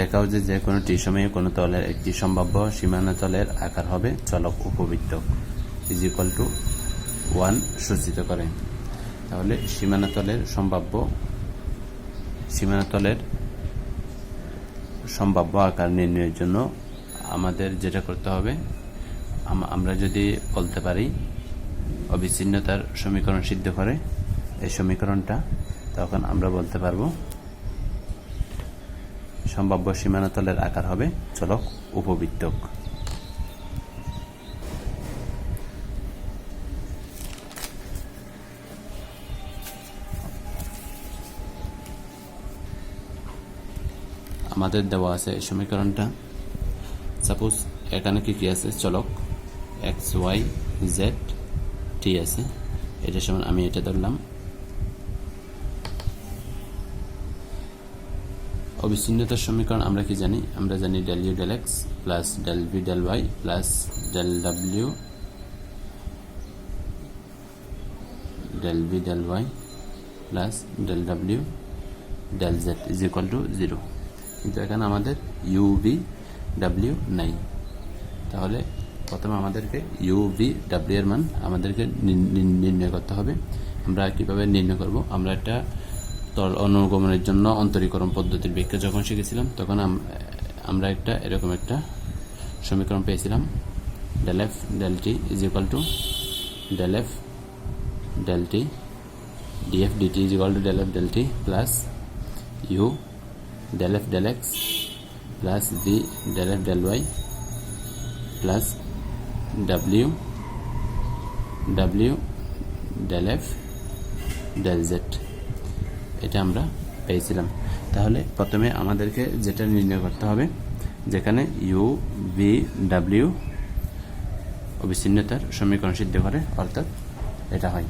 দেখাও যে যে কোনো টি সময়ে কোনো তলের একটি সম্ভাব্য সীমানা তলের আকার হবে চলক উপবৃত্তক ইজ ইকুয়াল টু ওয়ান সূচিত করে। তাহলে সীমানা তলের সম্ভাব্য, সীমানা তলের সম্ভাব্য আকার নির্ণয়ের জন্য আমাদের যেটা করতে হবে আমরা যদি বলতে পারি অবিচ্ছিন্নতার সমীকরণ সিদ্ধ করে এই সমীকরণটা, তখন আমরা বলতে পারব সম্ভাব্য সীমানা তলের আকার হবে চলক উপবৃত্তক। আমাদের দেওয়া আছে এই সমীকরণটা। সাপোজ এখানে কি কি আছে? চলক এক্স ওয়াই জেড টি আছে। এটা সমান আমি এটা ধরলাম। অবিচ্ছিন্নতার সমীকরণ আমরা কি জানি? আমরা জানি del u del x plus del v del Y plus del ডাব্লিউ del v del Y plus del ডাব্লিউ del z is equal to zero কিন্তু এখানে আমাদের ইউ ভি ডাব্লিউ নাই। তাহলে প্রথমে আমাদেরকে ইউ ভি ডাব্লিউ এর মান আমাদেরকে নির্ণয় করতে হবে। আমরা কীভাবে নির্ণয় করব? আমরা একটা তল অনুগমনের জন্য অন্তরীকরণ পদ্ধতির ব্যাখ্যা যখন শিখেছিলাম, তখন আম- আমরা একটা এরকম একটা সমীকরণ পেয়েছিলাম। Del f del t is equal to del f del t df dt is equal to del f, del t plus u, del f, del x plus v del f del Y plus W W del F del z. এটা আমরা পেয়েছিলাম। তাহলে প্রথমে আমাদেরকে যেটা নির্ণয় করতে হবে, যেখানে ইউ বি ডাব্লিউ অবিচ্ছিন্নতার সমীকরণ সিদ্ধ করে, অর্থাৎ এটা হয়।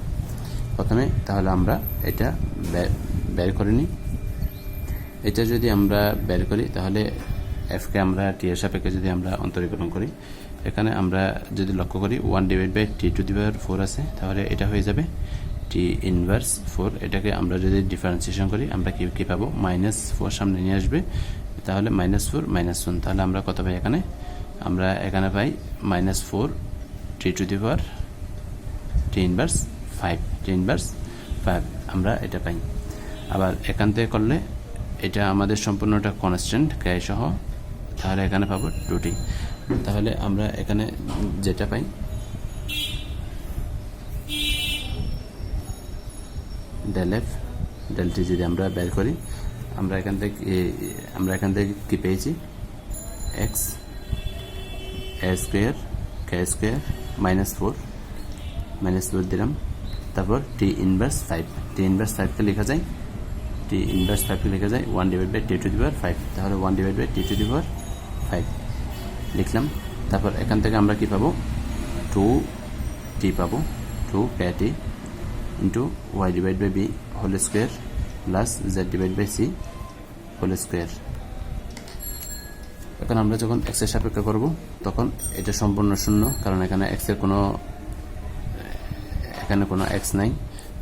প্রথমে তাহলে আমরা এটা বের করে নিই। এটা যদি আমরা বের করি, তাহলে এফকে আমরা টি এর সাপেক্ষে যদি আমরা অন্তরীকরণ করি, এখানে আমরা যদি লক্ষ্য করি one divide by t to the four আছে, তাহলে এটা হয়ে যাবে টি ইনভার্স ফোর এটাকে আমরা যদি ডিফারেন্সিয়েশন করি, আমরা কি, কী পাবো? মাইনাস ফোর সামনে নিয়ে আসবে। তাহলে মাইনাস ফোর মাইনাস ওয়ান তাহলে আমরা কত পাই এখানে? আমরা এখানে পাই minus four t to the power t inverse five t inverse five আমরা এটা পাই। আবার এখান থেকে করলে এটা আমাদের সম্পূর্ণটা কনস্ট্যান্ট কে সহ। তাহলে এখানে পাবো টুটি তাহলে আমরা এখানে যেটা পাই ডেল এফ ডেল টি যদি আমরা বের করি। আমরা এখান থেকে আমরা এখান থেকে কি পেয়েছি? X a square k square minus four minus four দিলাম। তারপর t inverse five t inverse ফাইভকে লেখা যায় টি ইনভার্স ফাইভকে লেখা যায় one divide by t to the power five তাহলে one divide by t to the power five লিখলাম। তারপর এখান থেকে আমরা কি পাবো? টু টি পাবো। Two k t into y divide by b whole square plus z divide by c whole square এখন আমরা যখন এক্সের সাপেক্ষে করব, তখন এটা সম্পূর্ণ শূন্য, কারণ এখানে এক্সের কোনো, এখানে কোনো এক্স নাই।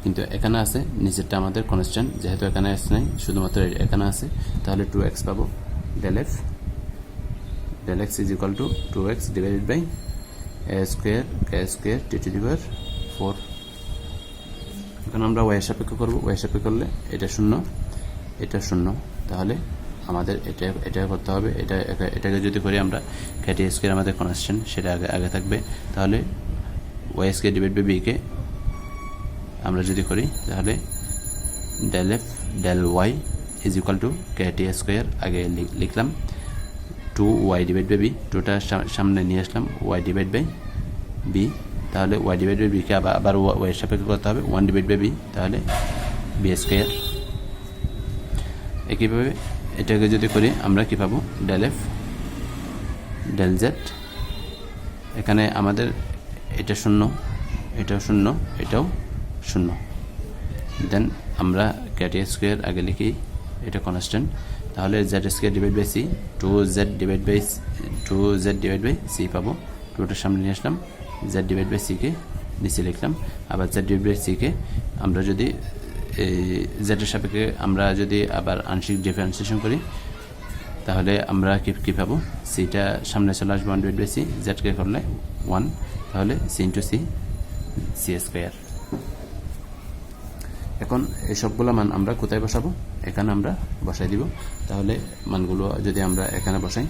কিন্তু এখানে আছে, নিচেরটা আমাদের কনস্ট্যান্ট যেহেতু এখানে এক্স নাই, শুধুমাত্র এখানে আছে, তাহলে টু এক্স পাবো। Del f del x is equal to two x divided by a square k square t to the power four এখন আমরা ওয়াই সাপেক্ষ করব। ওয়াই সাপেক্ষ করলে এটা শূন্য এটা শূন্য। তাহলে আমাদের এটা এটা করতে হবে। এটা, এটাকে যদি করি আমরা ক্যাটি স্কোয়ার আমাদের কনস্ট্যান্ট সেটা আগে আগে থাকবে। তাহলে ওয়াই স্কোয়ার ডিভাইড বাই বিকে আমরা যদি করি, তাহলে del f del y is equal to k t square আগে লিখলাম। Two y divide by b টুটা সামনে নিয়ে আসলাম ওয়াই ডিভাইড বাই বি তাহলে ওয়াই ডিভাইড বাই বিকে আবার ওয়াই সাপেক্ষে করতে হবে। ওয়ান ডিভাইড বাই বি তাহলে বি স্কোয়ার একইভাবে এটাকে যদি করি, আমরা কি পাবো? ডেল এফ ডেল জেড এখানে আমাদের এটা শূন্য, এটাও শূন্য এটাও শূন্য। দেন আমরা ক্যাটি স্কোয়ার আগে লিখি, এটা কনস্ট্যান্ট তাহলে z square divide by c two z divide by two z divide by c পাবো। টুটার সামনে নিয়ে আসলাম। জেড ডিভাইড বাই সিকে নিচে লিখলাম। আবার জেড ডিভাইড বাই সিকে আমরা যদি জেডের সাপেক্ষে আমরা যদি আবার আংশিক ডিফারেন্সিয়েশন করি, তাহলে আমরা কি, কী পাবো? সিটা সামনে চলে আসবে ওয়ান ডিভাইড বাই সি জেডকে করলে ওয়ান তাহলে c into c c square এখন এই মান আমরা কোথায় বসাবো? এখানে আমরা বসাই দিব। তাহলে মানগুলো যদি আমরা এখানে বসাই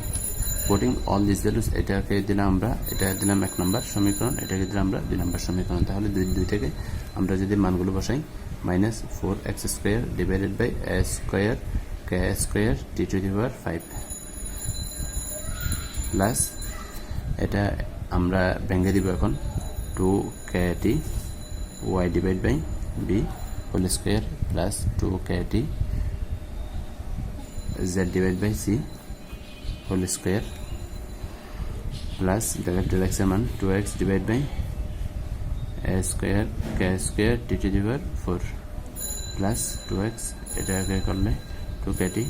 পুটিং অল দিস ভ্যালুস এটাকে দিলাম আমরা, এটা দিলাম এক নম্বর সমীকরণ, এটাকে দিলাম আমরা দুই নম্বর সমীকরণ। তাহলে দুই দুই থেকে আমরা যদি মানগুলো বসাই minus four x square divided by a square k square t to the power five plus এটা আমরা ভেঙে দিব এখন two k t y divide by b whole square plus two k t z divide by c whole square plus del del এক্সের মান two x divide by a square k square t to the power four plus two x এটাকে করলে two k t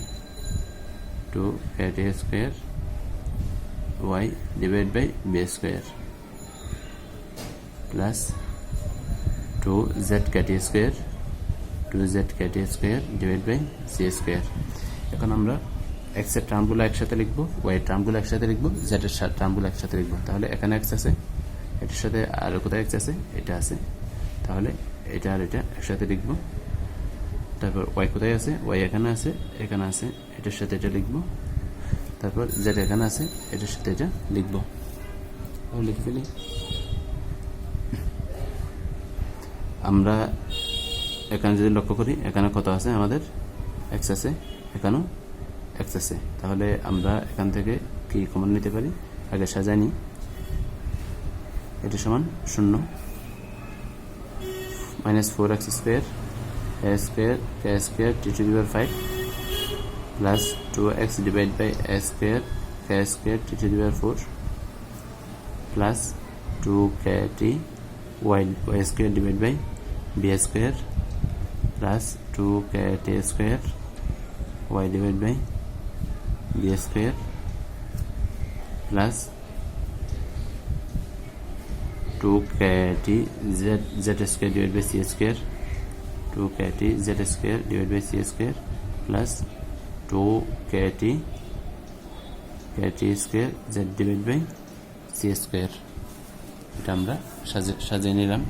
two k t square y divide by b square plus two z k t square two z k t square divide by c square এখন আমরা এক্সের টার্মগুলো একসাথে লিখব Y এর টার্মগুলো একসাথে লিখব জেড এর টার্মগুলো একসাথে লিখব। তাহলে এখানে এক্স আছে, এটার সাথে আর কোথায় এক্স আছে? এটা আছে। তাহলে এটা আর এটা একসাথে লিখব। তারপর ওয়াই কোথায় আছে? ওয়াই এখানে আছে এখানে আছে, এটার সাথে এটা লিখব। তারপর জেড এখানে আছে, এটার সাথে এটা লিখব। তাহলে লিখে ফেলি। আমরা এখানে যদি লক্ষ্য করি, এখানে কত আছে আমাদের? এক্স আছে, এখানেও এক্স আছে তাহলে আমরা এখান থেকে কি কমন নিতে পারি? আগে সাজাই নিই। এটা সমান শূন্য। Minus four x square a square k square t to the power five plus two x divide by a square k square t to the power four plus two k t y y square divide by b square plus two k t square y divide by b square plus two k t z z square divide by c square two k t z square divide by c square plus two k t k t square z divide by c square এটা আমরা সাজিয়ে সাজিয়ে নিলাম।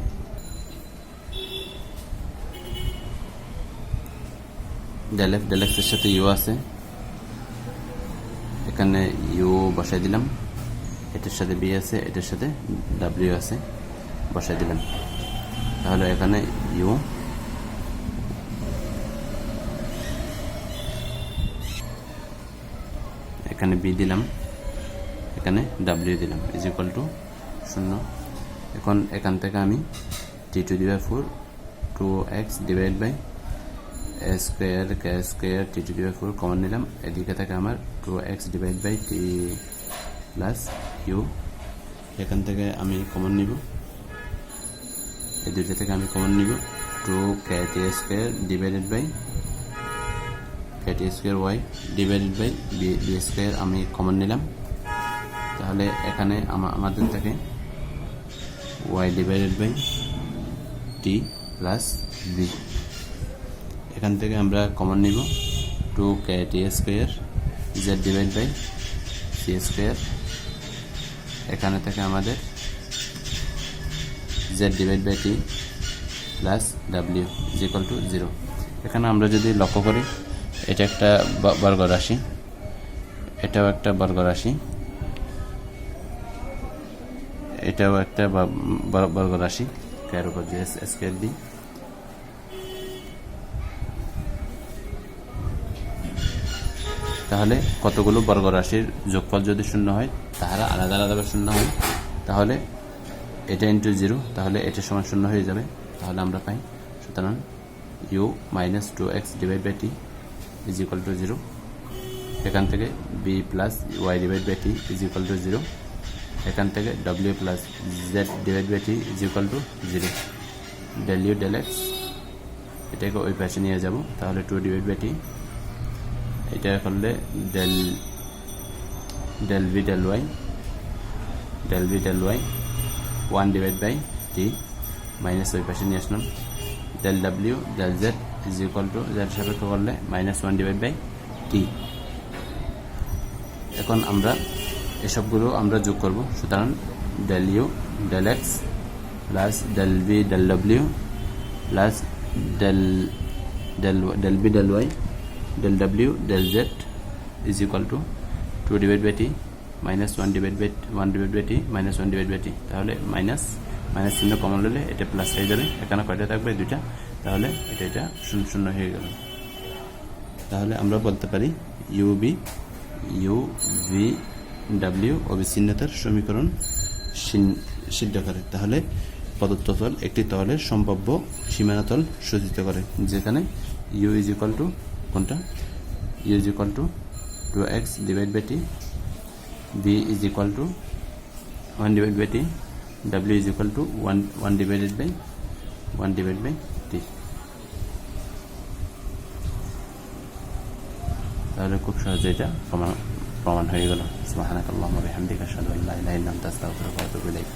Del f del এক্সের সাথে you আছে। এখানে you বসাই দিলাম। এটার সাথে বি আছে, এটার সাথে ডাব্লিউ আছে, বসাই দিলাম। তাহলে এখানে ইউ এখানে বি দিলাম, এখানে ডাব্লিউ দিলাম ইজ ইকুয়াল টু শূন্য। এখন এখান থেকে আমি t to divide four two x divide by a square k square t to divide four common নিলাম। এদিকে থেকে আমার two x divide by t plus u এখান থেকে আমি কমন নিব। এই দুইটা থেকে আমি কমন নিব। Two k t square divided by k t square y divided by b b square আমি কমন নিলাম। তাহলে এখানে আমাদের থেকে y divided by t plus b এখান থেকে আমরা কমন নিব। Two k t square z divide by c square. এখানে থেকে আমাদের z divide by t plus W is equal to zero. এখানে আমরা যদি লক্ষ্য করি, এটা একটা বর্গ রাশি, এটাও একটা বর্গ রাশি, এটাও একটা বর্গ রাশি কার উপর যে স্কোয়ার দিই তাহলে কতগুলো বর্গ রাশির যোগফল যদি শূন্য হয়, তাহারা আলাদা আলাদাভাবে শূন্য হয়, তাহলে এটা ইন্টু জিরো তাহলে এটা সমান শূন্য হয়ে যাবে। তাহলে আমরা পাই, সুতরাং u minus two x divide by t is equal to zero এখান থেকে b plus y divide by t is equal to zero এখান থেকে W plus z divide by t is equal to zero del u del x এটাকে ওই পাশে নিয়ে যাব, তাহলে টু ডিভাইড বাই টি এটা করলে del del v del y del v del y one divide by t minus ওই পাশে নিয়ে আসলাম ডেল ডাব্লিউ del z is equal to z সাপেক্ষ করলে minus one divide by t এখন আমরা এসবগুলো আমরা যোগ করব সুতরাং del u del x plus del B del W plus del del del B del y del W del z is equal to two divide by t minus one divide by one divide by t minus one divide by t তাহলে minus minus চিহ্ন common হলে এটা plus হয়ে যাবে। এখানে কয়টা থাকবে? দুইটা। তাহলে এটা এটা শূন্য শূন্য হয়ে গেল। তাহলে আমরা বলতে পারি ইউ বি ইউ ভি ডাব্লিউ অবিচ্ছিন্নতার সমীকরণ সিদ্ধ করে। তাহলে প্রদত্ত তল একটি তলের সম্ভাব্য সীমানা তল সূচিত করে, যেখানে ইউ ইজ ইকাল টু কোনটা? U is equal to two x divide by t b is equal to one divide by t W is equal to one one divided by one divide by t তাহলে খুব সহজে এটা প্রমাণ প্রমাণ হয়ে গেল। সুবহানাকাল্লাহুম্মা বিহামদিকা, আশহাদু আল্লা ইলাহা ইল্লা আনতা আস্তাগফিরুকা ওয়া আতুবু ইলাইক।